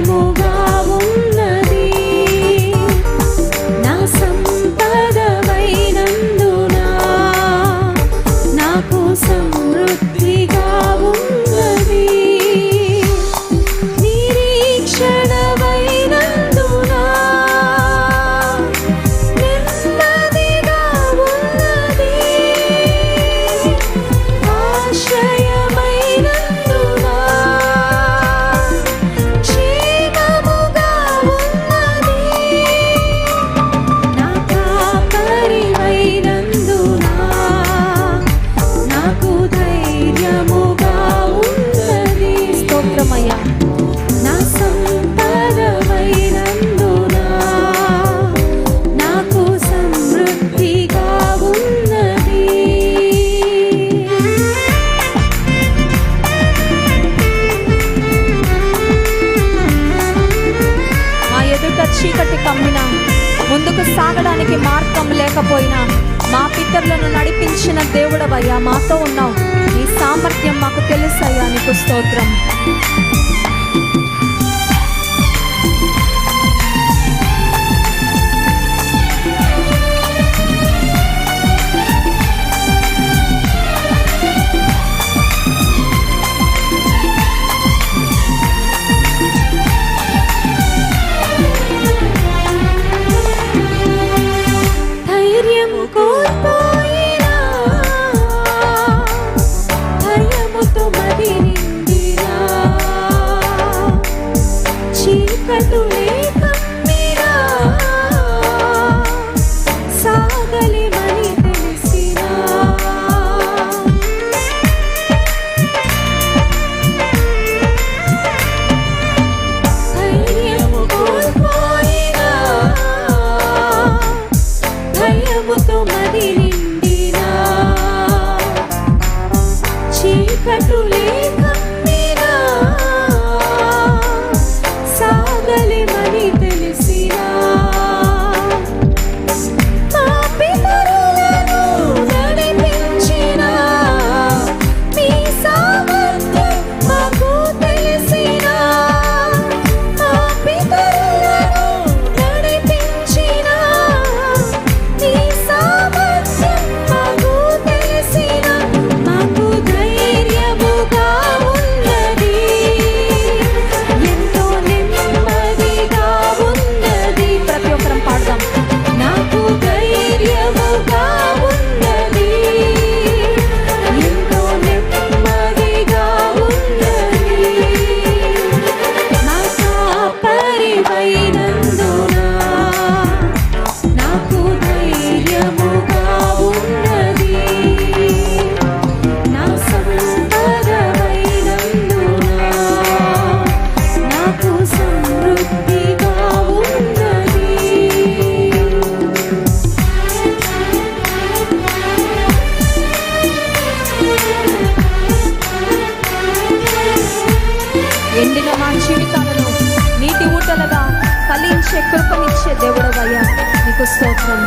స్థిరముగా ముందుకు సాగడానికి మార్గం లేకపోయినా మా పితరులను నడిపించిన దేవుడవయ్యా మాతో ఉన్నావు. నీ సామర్థ్యం మాకు తెలుసయ్యా నీకు స్తోత్రం. I do ఎండిన మా జీవితాలను నీటి ఊటలుగా ఫలించే కృపనిచ్చే దేవుడవయ్యా. నీకు స్తోత్రం.